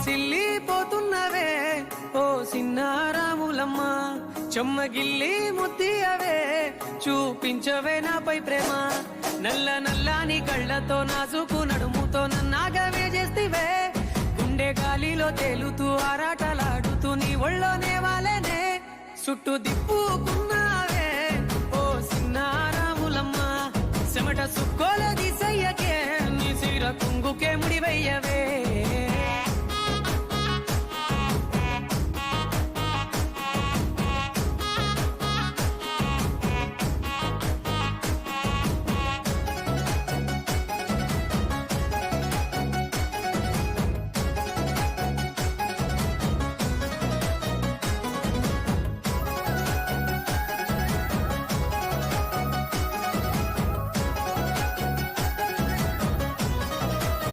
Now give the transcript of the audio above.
విలసిల్లిపోతున్నవే ఓ సిన్నారాములమ్మ చెమ్మగిల్లి ముద్దియవే. చూపించవే నాపై ప్రేమ. నల్ల నల్లాని కళ్ళతో నాజుకు నడుముతో నన్నాగవే చేస్తివే. గుండె గాలిలో తేలుతూ ఆరాటలాడుతూ నీ ఒళ్ళోనే వాలేనే చుట్టూ దిప్పుకున్నావే. ఓ సిన్నారాములమ్మ చెమట సుక్కోల దిశయ్యకే నీ సిర కుంగుకే ముడివయ్యవే.